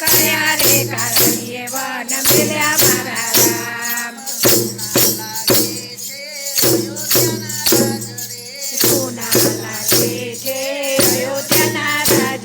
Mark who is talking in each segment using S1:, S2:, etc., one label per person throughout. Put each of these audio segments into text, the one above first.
S1: કર્યા રે કારણીએ વન મેલ્યા મારા રામ. સોના લાગે છે અયોધ્યાના રાજ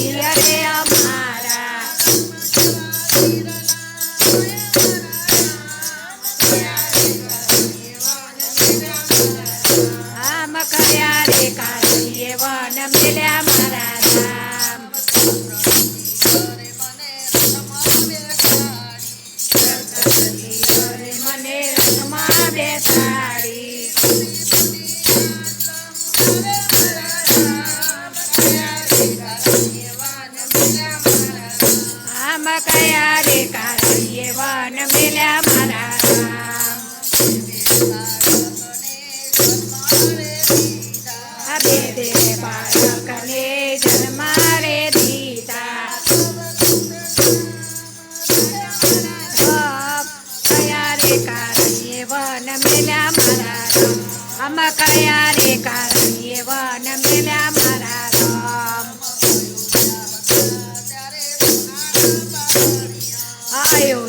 S1: Yeah, yeah. કયા રે કારોએ વન મેલ્યા મારા રામ અભે દે બાળકને જન્મારે દીધા કયા રે કારોએ વન મેલ્યા મારા રામ અમ કયા રે કારોએ 哎呦